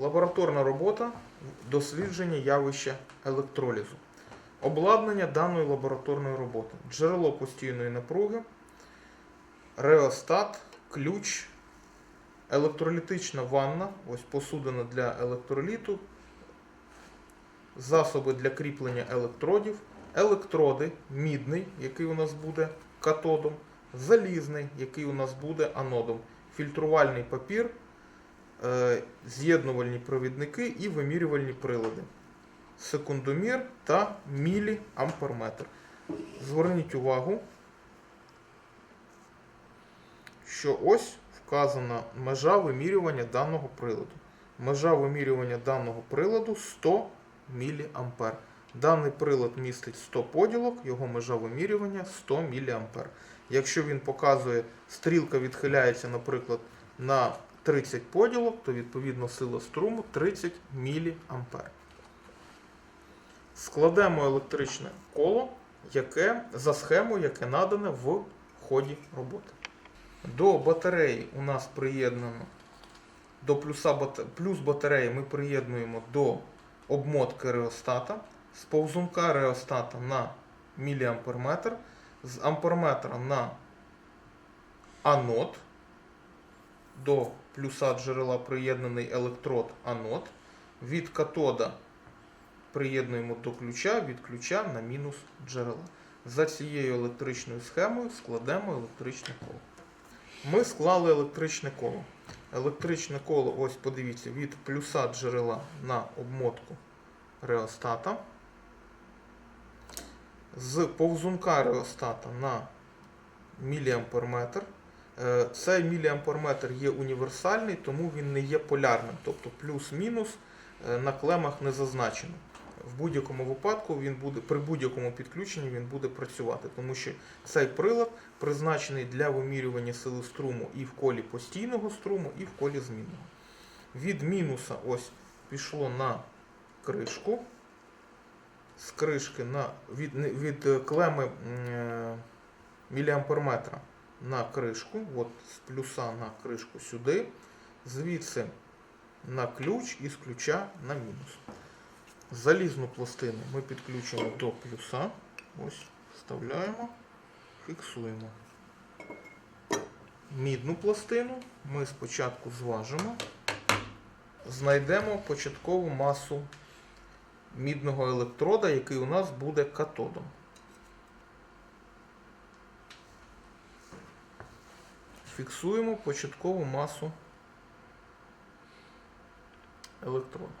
Лабораторна робота дослідження явища електролізу. Обладнання даної лабораторної роботи. Джерело постійної напруги, реостат, ключ, електролітична ванна, ось посудина для електроліту, засоби для кріплення електродів, електроди, мідний, який у нас буде катодом, залізний, який у нас буде анодом, фільтрувальний папір, з'єднувальні провідники і вимірювальні прилади, секундомір та міліамперметр. Зверніть увагу, що ось вказана межа вимірювання даного приладу. Межа вимірювання даного приладу 100 мА. Даний прилад містить 100 поділок, його межа вимірювання 100 мА. Якщо він показує, стрілка відхиляється, наприклад, на 30 поділок, то відповідно сила струму 30 мА. Складемо електричне коло, яке за схемою, яке надане в ході роботи. До батареї у нас приєднано до плюса плюс батареї ми приєднуємо до обмотки реостата, з повзунка реостата на міліамперметр, з амперметра на анод, до плюса джерела приєднаний електрод анод, від катода приєднуємо до ключа, від ключа на мінус джерела. За цією електричною схемою складемо електричне коло. Ми склали електричне коло. Електричне коло, ось подивіться, від плюса джерела на обмотку реостата. З повзунка реостата на міліамперметр. Е, Цей міліамперметр є універсальний, тому він не є полярним. Тобто плюс-мінус е, на клемах не зазначено. В будь-якому випадку він буде при будь-якому підключенні він буде працювати, тому що цей прилад призначений для вимірювання сили струму і в колі постійного струму, і в колі змінного. Від мінуса ось пішло на кришку. З кришки на, від, від е, клеми е, міліамперметра на кришку, от з плюса на кришку сюди, звідси на ключ і з ключа на мінус. Залізну пластину ми підключимо до плюса. Ось, вставляємо, фіксуємо. Мідну пластину ми спочатку зважимо, знайдемо початкову масу мідного електрода, який у нас буде катодом. Фіксуємо початкову масу електрода.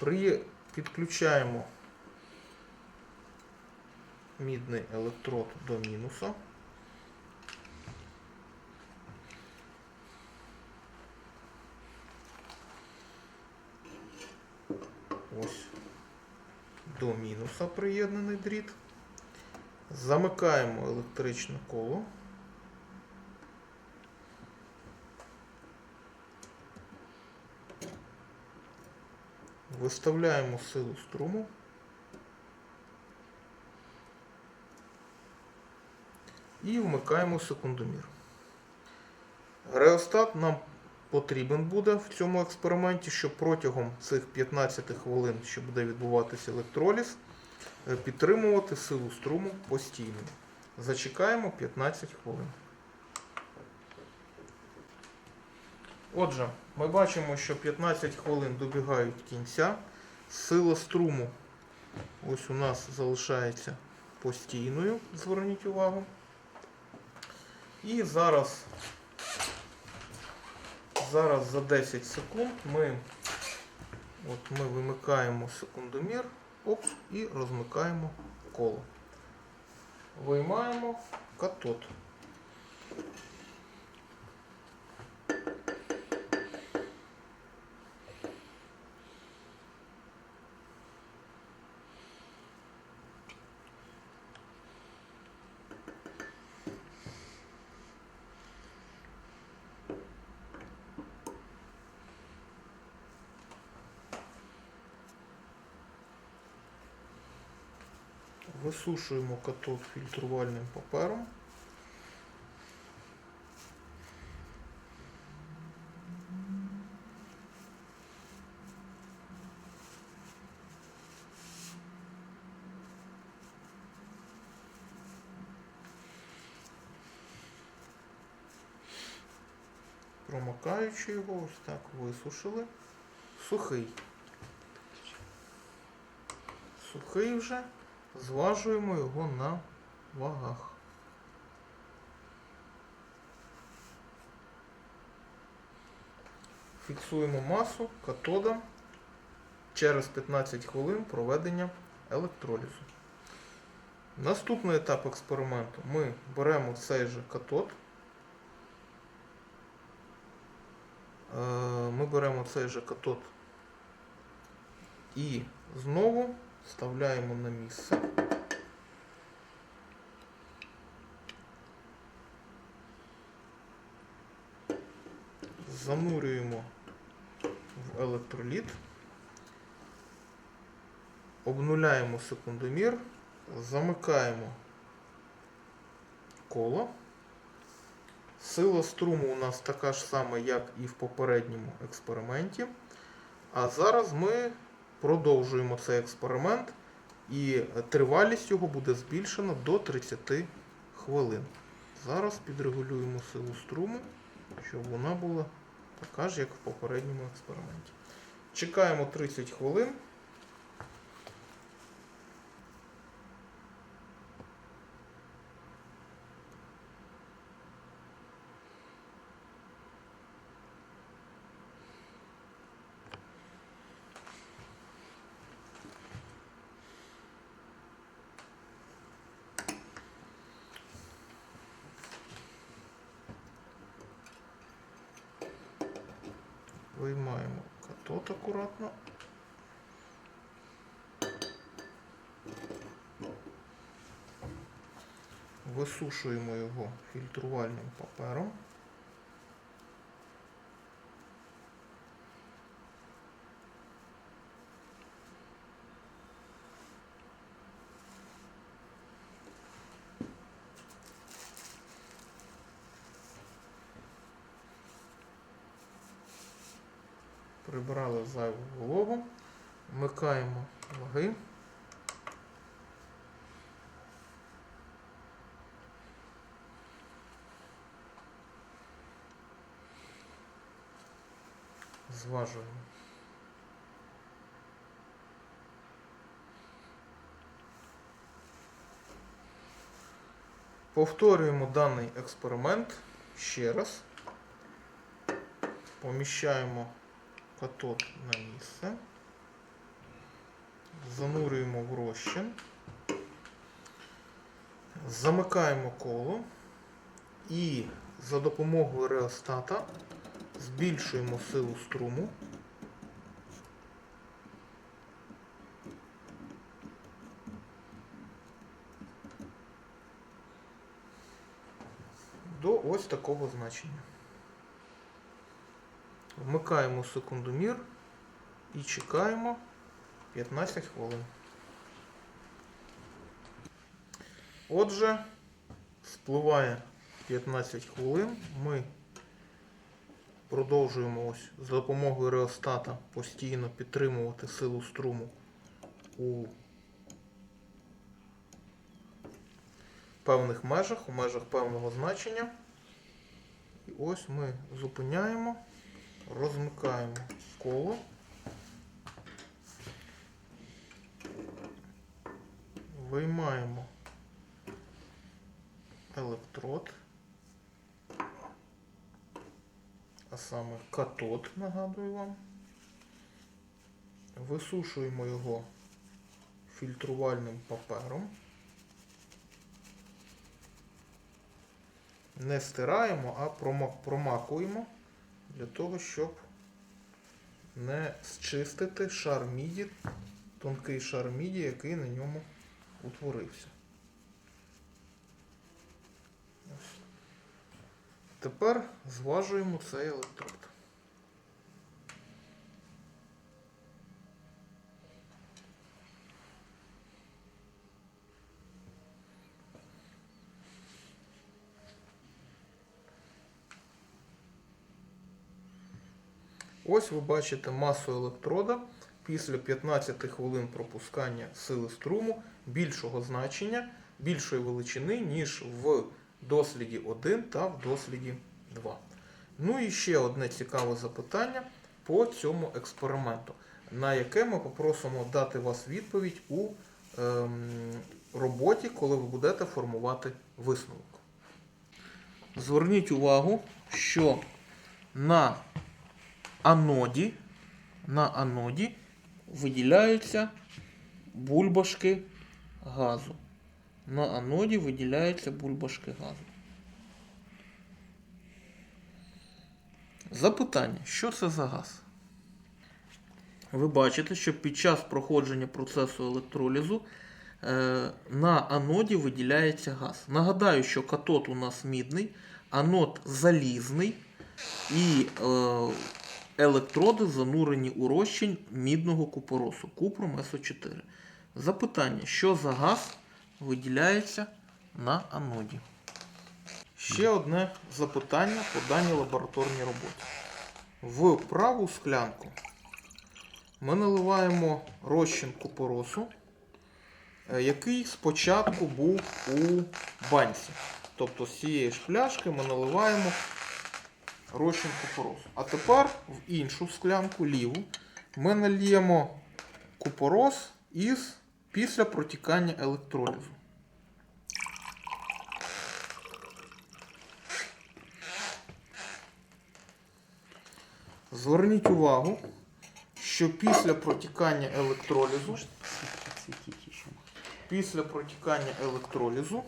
При... Підключаємо мідний електрод до мінуса. Ось до мінуса приєднаний дріт. Замикаємо електричне коло. Виставляємо силу струму. І вмикаємо секундомір. Реостат нам потрібен буде в цьому експерименті, щоб протягом цих 15 хвилин, що буде відбуватися електроліз, е, підтримувати силу струму постійно. Зачекаємо 15 хвилин. Отже, ми бачимо, що 15 хвилин добігають кінця. Сила струму ось у нас залишається постійною, зверніть увагу. І зараз, зараз за 10 секунд ми, от ми вимикаємо секундомір оп, і розмикаємо коло. Виймаємо катод. Висушуємо катод фільтрувальним папером. Промокаючи його, ось так висушили. Сухий. Сухий вже. Зважуємо його на вагах. Фіксуємо масу катода через 15 хвилин проведення електролізу. Наступний етап експерименту. Ми беремо цей же катод. Е, Ми беремо цей же катод і знову вставляємо на місце. Занурюємо в електроліт. Обнуляємо секундомір, замикаємо коло. Сила струму у нас така ж сама, як і в попередньому експерименті. А зараз ми продовжуємо цей експеримент і тривалість його буде збільшена до 30 хвилин. Зараз підрегулюємо силу струму, щоб вона була така ж, як в попередньому експерименті. Чекаємо 30 хвилин. Виймаємо катод акуратно. Висушуємо його фільтрувальним папером. Зайву вологу, вмикаємо ваги. Зважуємо. Повторюємо даний експеримент ще раз. Поміщаємо катод на місце. Занурюємо в розчин. Замикаємо коло і за допомогою реостата збільшуємо силу струму. До ось такого значення. Вмикаємо секундомір і чекаємо 15 хвилин. Отже, спливає 15 хвилин. Ми продовжуємо ось за допомогою реостата постійно підтримувати силу струму у певних межах, у межах певного значення. І ось ми зупиняємо, розмикаємо коло. Виймаємо електрод, а саме катод, нагадую вам. Висушуємо його фільтрувальним папером. Не стираємо, а прома- промакуємо для того, щоб не зчистити шар міді, тонкий шар міді, який на ньому утворився. Тепер зважуємо цей електрод. Ось ви бачите масу електрода після 15 хвилин пропускання сили струму більшого значення, більшої величини, ніж в досліді 1 та в досліді 2. Ну і ще одне цікаве запитання по цьому експерименту, на яке ми попросимо дати вас відповідь у ем, роботі, коли ви будете формувати висновок. Зверніть увагу, що на аноді, на аноді виділяються бульбашки газу. На аноді виділяються бульбашки газу. Запитання, що це за газ? Ви бачите, що під час проходження процесу електролізу е, на аноді виділяється газ. Нагадаю, що катод у нас мідний, анод залізний і е, електроди занурені у розчин мідного купоросу купром СО4. Запитання, що за газ виділяється на аноді? Ще одне запитання по даній лабораторній роботі. В праву склянку ми наливаємо розчин купоросу, е, який спочатку був у банці. Тобто з цієї ж пляшки ми наливаємо розчин купоросу. А тепер в іншу склянку ліву ми нальємо купорос із після протікання електролізу. Зверніть увагу, що після протікання електролізу, після протікання електролізу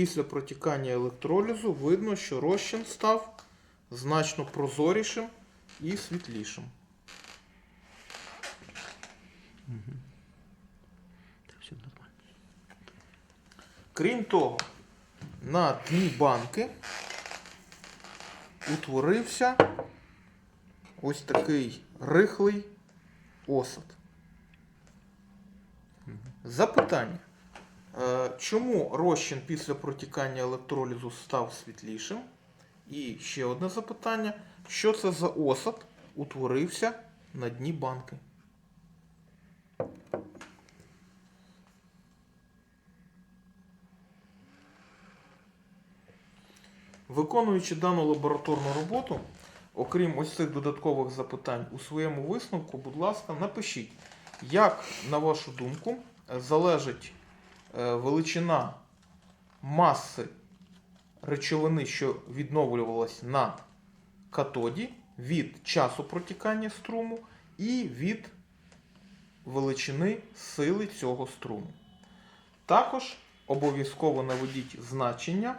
Після протікання електролізу видно, що розчин став значно прозорішим і світлішим. Крім того, на дні банки утворився ось такий рихлий осад. Запитання. Е, Чому розчин після протікання електролізу став світлішим? І ще одне запитання. Що це за осад утворився на дні банки? Виконуючи дану лабораторну роботу, окрім ось цих додаткових запитань у своєму висновку, будь ласка, напишіть, як, на вашу думку, залежить величина маси речовини, що відновлювалась на катоді, від часу протікання струму і від величини сили цього струму. Також обов'язково наведіть значення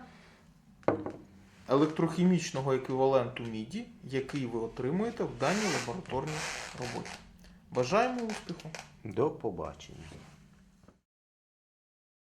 електрохімічного еквіваленту міді, який ви отримуєте в даній лабораторній роботі. Бажаємо успіху! До побачення.